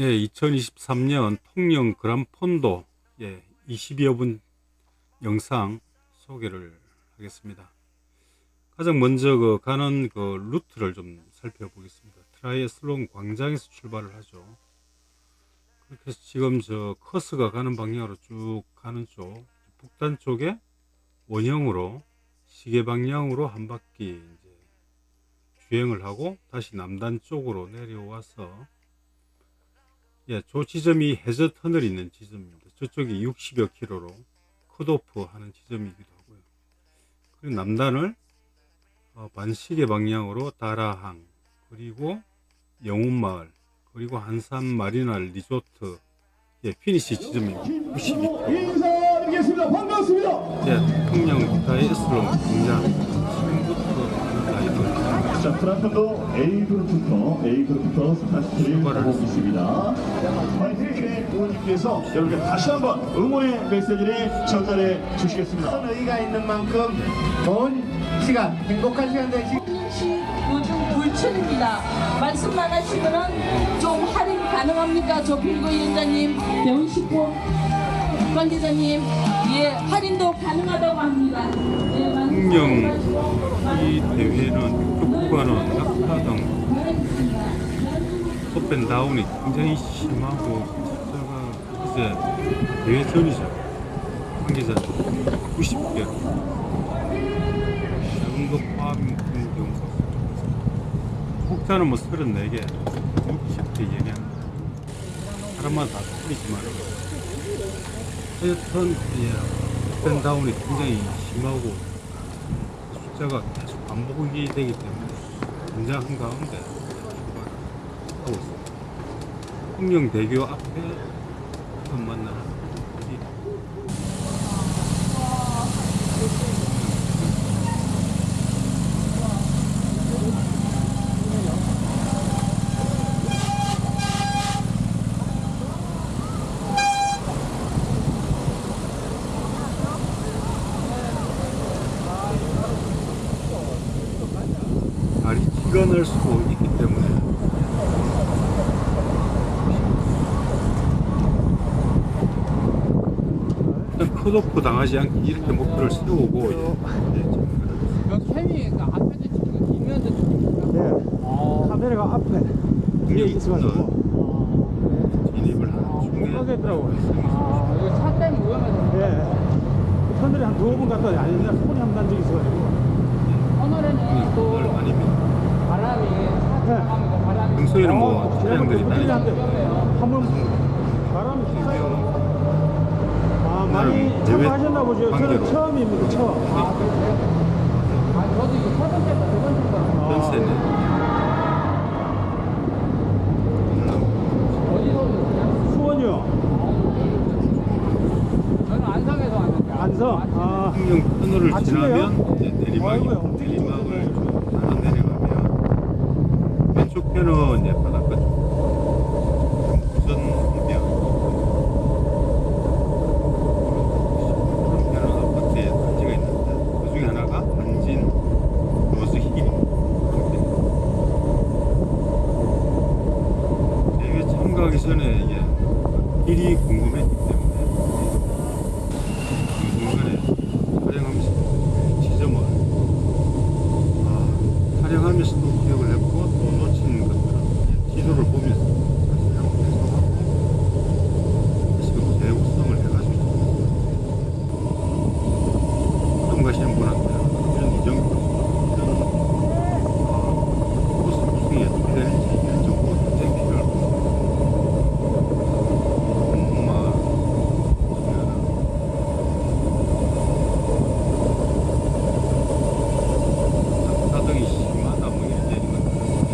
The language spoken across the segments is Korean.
예, 2023년 통영 그란폰도 예, 20여 분 영상 소개를 하겠습니다. 가장 먼저 그 가는 그 루트를 좀 살펴보겠습니다. 트라이애슬론 광장에서 출발을 하죠. 그렇게 해서 지금 저 커스가 가는 방향으로 쭉 가는 쪽 북단 쪽에 원형으로 시계 방향으로 한 바퀴 이제 주행을 하고 다시 남단 쪽으로 내려와서 예, 저 지점이 해저 터널이 있는 지점입니다. 저쪽이 60여 킬로로 컷오프 하는 지점이기도 하고요. 그리고 남단을 어, 반시계 방향으로 다라항 그리고 영운마을 그리고 한산 마리나 리조트 예, 피니시 지점입니다. 92km. 인사드리겠습니다. 반갑습니다. 예, 통영 다이애슬론 광장 지금부터 라이브 자, 프랑크도 A 그룹부터 A 그룹부터 스타트를 하고 있습니다. 화이팅의 의원님께서 여러분께 다시 한번 응원의 메시지를 전달해 주시겠습니다. 어떤 의의가 있는 만큼 좋은 시간, 행복한 시간 되시. 시 요즘 불출입니다. 말씀만 하시면은 좀 할인 가능합니까? 조필구 위원장님, 배훈식구 관계자님, 예, 할인도 가능하다고 합니다. 예, 하시고 이 대회는 구간은 낙하 등 업앤다운이 굉장히 심하고 숫자가 이제 대회 전이죠. 관계자 90개 정도 포함인 경우가 혹자는 뭐 34개, 60개 얘기하는 사람마다 다 틀리지만 하여튼 예, 업앤다운이 굉장히 심하고 숫자가 계속 반복이 되기 때문에 긴장한 가운데 출발하고 있습니다. 홍영대교 앞에 처음 만나는 이 발이 티가 날 수도 있기 때문에 컷오프 당하지 않게 이렇게 목표를 세우고 예, 예, 지금 그 캠이 그 앞에도 찍히고 뒷면도 찍힙니까? 네. 카메라가 앞에 뒤에 있어가지고 진입을 하는 중에. 아, 이거 차 때문에 위험해서. 예. 터널에 한 두어 번 갔다 아니 그냥 손이 한단 적이 있어가지고 터널에는 또 오늘 아닙니다. 바람이 차 들어가면 그 바람이 평소에는 뭐 차량들이. 한번 바람이 쐈어요. 아 많이 참가하셨나 보죠. 관계로. 저는 처음입니다. 처음. 아, 그래요? 아, 저도 이거 세 번째다, 세 번째다. 연세는 어디서 오셨어요? 수원이요. 저는 안성에서 왔는데. 안성. 아 홍영 터널을 아침에요? 지나면 이제 내리막이 아이고야, 엄청 내리막을 쭉 하나 내려가면 왼쪽 편은 이제 바닷가 쪽 우선 해변 오른편은 아파트에 단지가 있는데 그 중에 하나가 안진 로즈힐 이렇게 대회 참가하기 전에 이제 길이 궁금했기 때문에 중간에 촬영하면서 지점을 아, 촬영하면서도 기억을 했고 또 놓친 것들은 지도를 보면서 다시 한번 해석하고 다시 그 재구성을 해가지고 처음 가시는 분한테는 이런 이정표 이런 아, 코스 구성이 어떻게 되는지 이런 정보가 굉장히 필요할 겁니다. 엄마 보시면은 가덕이 심하다 뭐 이런 얘기만 들었는데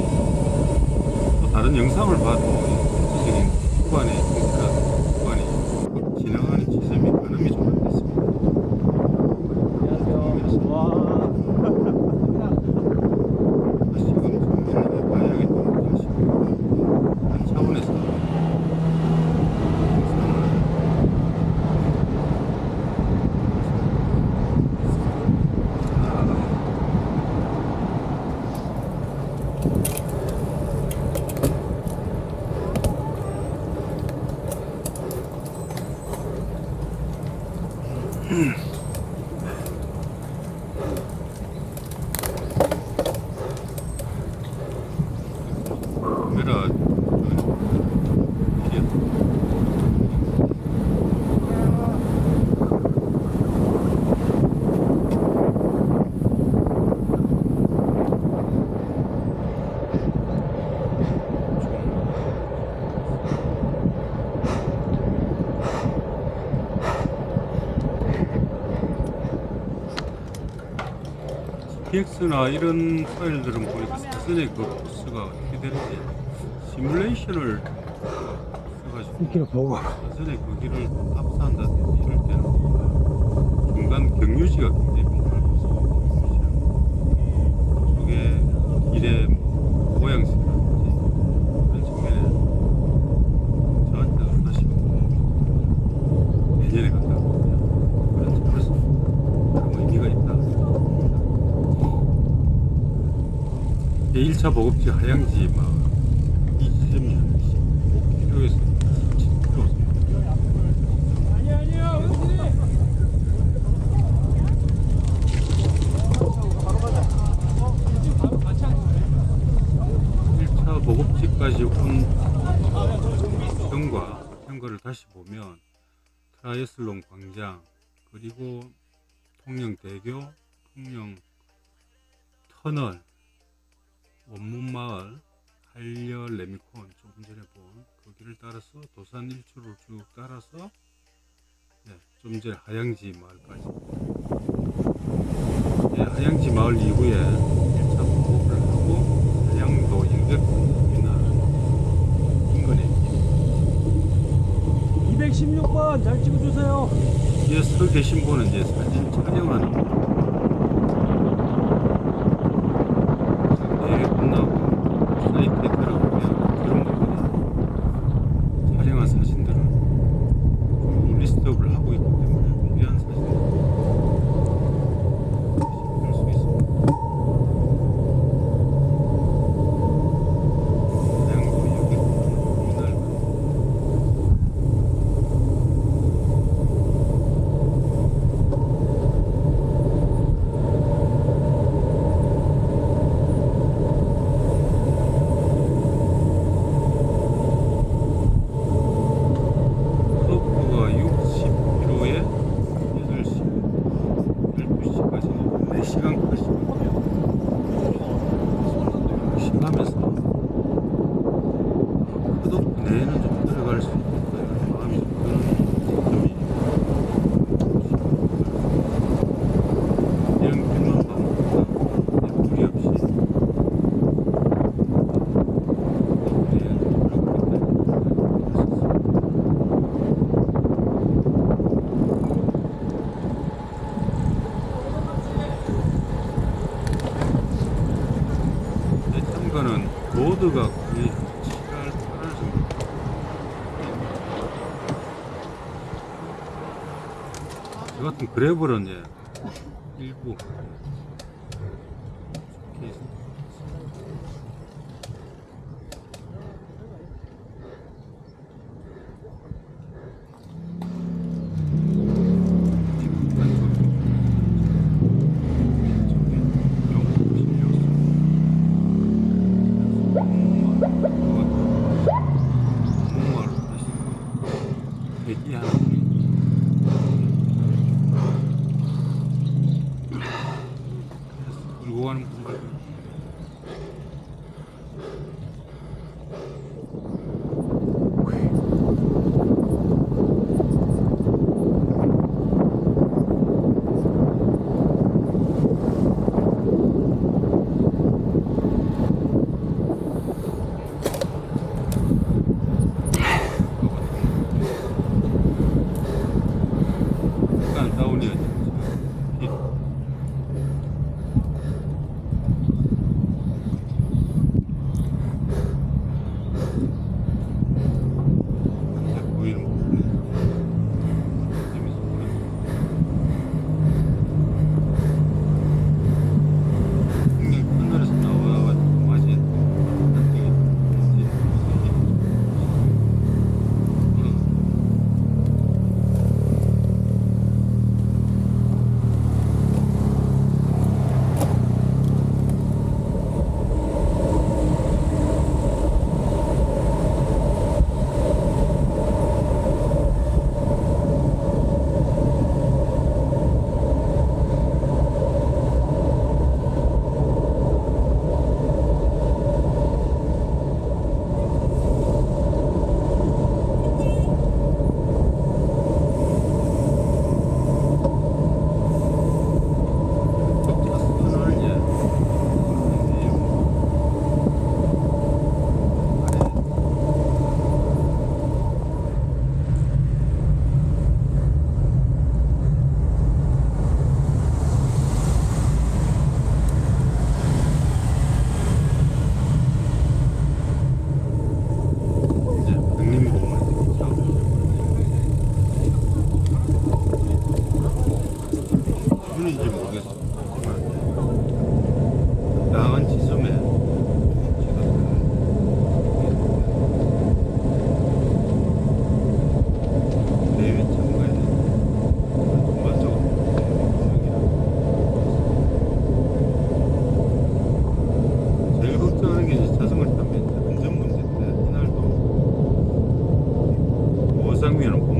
또 다른 영상을 봐도 전체적인 구간의 통쾌한 구간이 곧 지나가는 지점이 가늠이 좀 안 됐습니다. 안녕하세요. 와. 지금 정면에 봐야겠다는 것이 한 차원에서 카메라 이게 GPX나 이런 파일들은 보니까 사전에 그 코스가 어떻게 되는지. 시뮬레이션을 이렇게 보고. 사전에 그 길을 합사한다든지 이럴 때는 중간 경유지가 굉장히 필요할 것같습니다 저게 길의 모양새라든지 그런 측면에 저한테는 다시 내년에 간다거든요. 그런 측면에서 좀 의미가 있다. 1차 보급지 하양지 마을 이 지점이 한 15km에서 17km 일차 보급지까지 온 경과 경과를 다시 보면 트라이애슬론 광장 그리고 통영대교 통영 터널 원문마을, 한려 레미콘 조금 전에 본그 길을 따라서 도산 일출을 쭉 따라서 네, 좀 전에 하양지 마을까지 네, 하양지 마을 이후에 1차 보급을 하고 하양도 이날 인근에 216번 잘 찍어주세요. 뒤에 서 계신 분은 이제 사진 촬영하는 내일 끝나고 사이트에 들어가면 그런 분들이 촬영한 사진들을 쭉 리스트업을 하고 있기 때문에 필요한 사진을 볼수 있습니다. 다양도 여기 이날 속도가 60km에 8시, 12시까지는 4시간까지거든요. 심하면서 끝없고 내에는 좀 들어갈 수 있다는 마음이 좀 드는 점이 이런 길만 가면 무리 없이 내에는 좀 그렇기 때문에 할수 있습니다. 내 참가는 로드가 거의 7할, 8할 정도. 저 같은 예, 일부. 장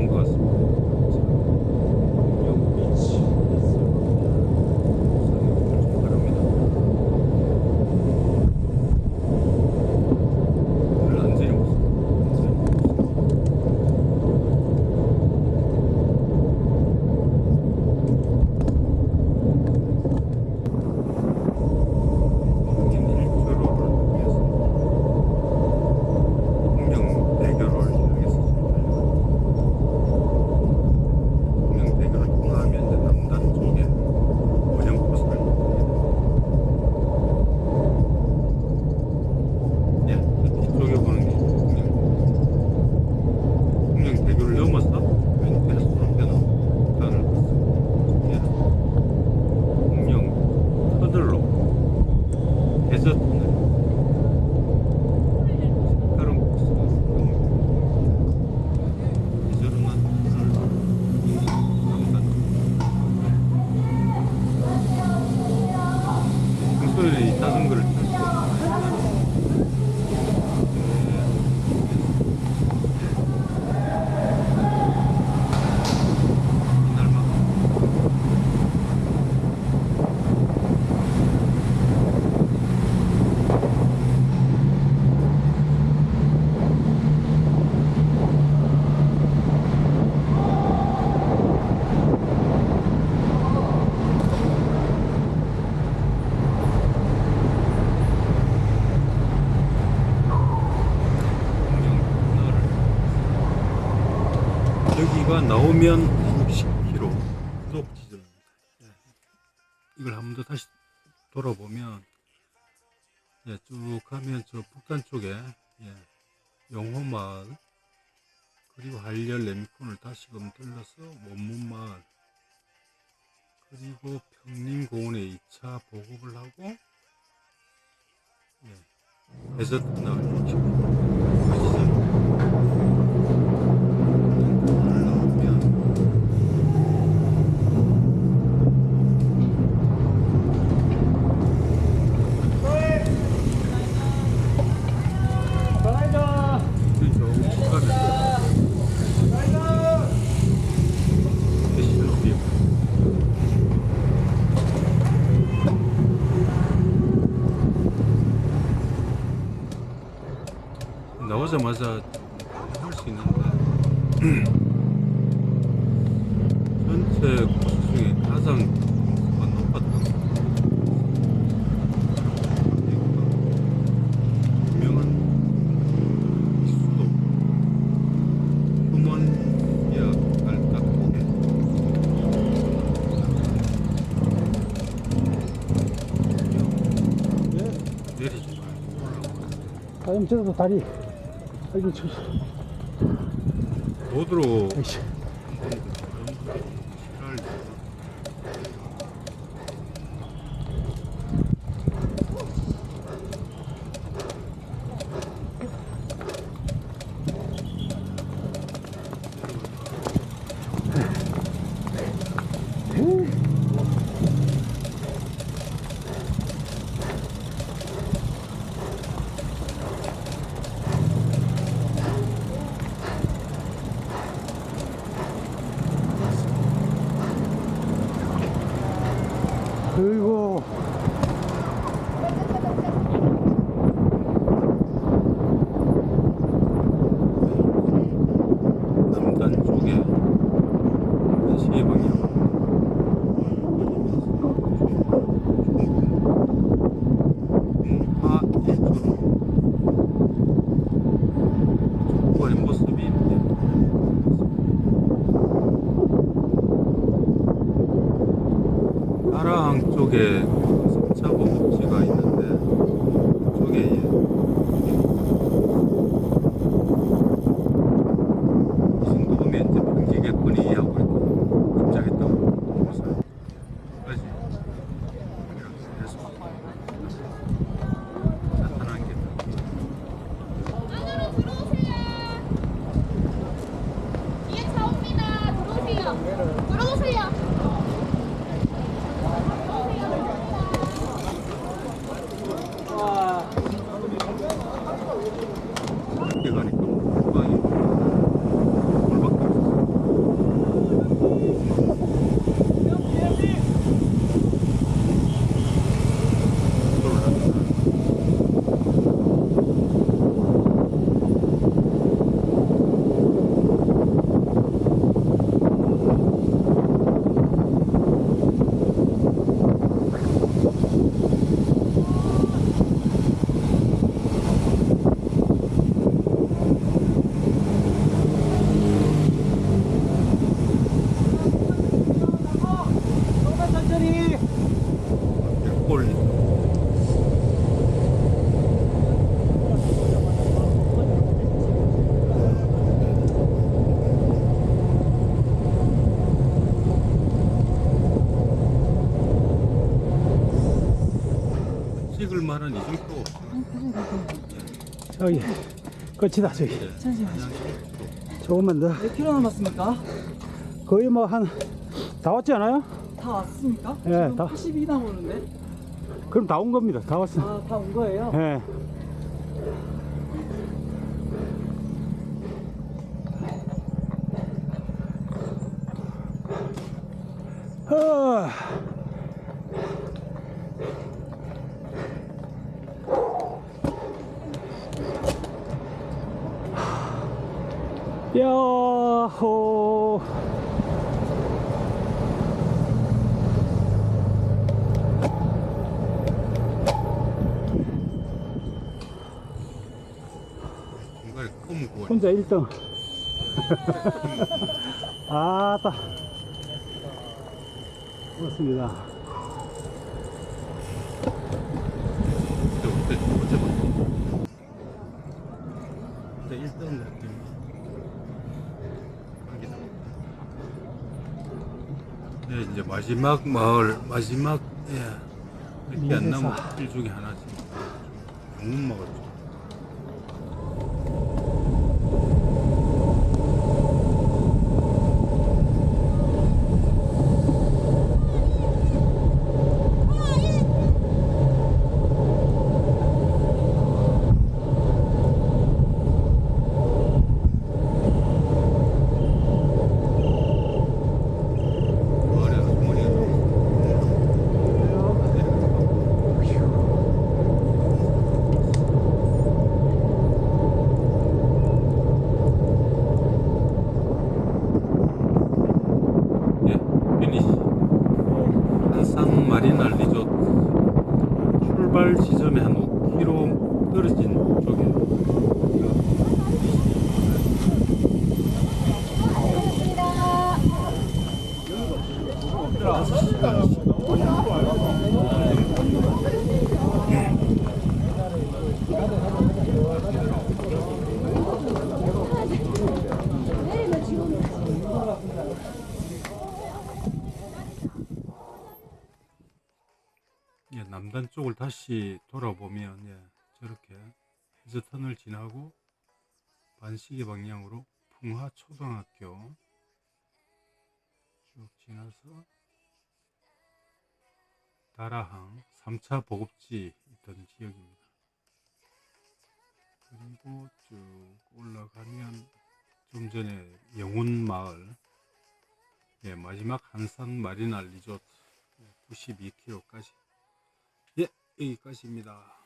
나오면 60km 속 지점입니다. 이걸 한 번 더 다시 돌아보면 예, 쭉 하면 저 북단 쪽에 예, 영호마을 그리고 한열 레미콘을 다시금 들러서 원문마을 그리고 평림공원에 2차 보급을 하고 예, 해서 나올 60kg 나오자마자 할 수 있는데 전체 코스 중에 가장 높았던 유명한 수도 내리지 말고. 아니, 저도 다리. 아이고, 저, 로드로 아이씨. 그리고 여기 끝이다 저기 조금만 더 몇 킬로 남았습니까? 거의 뭐 한 다 왔지 않아요? 다 왔습니까? 예, 지금 다. 82 남았는데? 그럼 다 온 겁니다 다 왔어 아, 다 온 거예요? 예. 어. 야호. 혼자 1등. 아따. 고맙습니다 그때 그때 어제 봤어. 그때 1등 느낌. 여기다. 네, 이제 마지막 마을 마지막 예. 이렇게 안 남은 길 중에 하나지. 영문 마을. 쪽. 마을에 할머니가 예, 피니시. 한산 마리나 리조트 출발 지점에 한 5km 떨어진 쪽에 예, 남단 쪽을 다시 돌아보면 예, 저렇게 해저턴을 지나고 반시계 방향으로 풍화 초등학교 쭉 지나서 다라항 3차 보급지 있던 지역입니다. 그리고 쭉 올라가면 좀 전에 영훈 마을 예, 마지막 한산 마리나 리조트 92km까지 예, 여기까지입니다.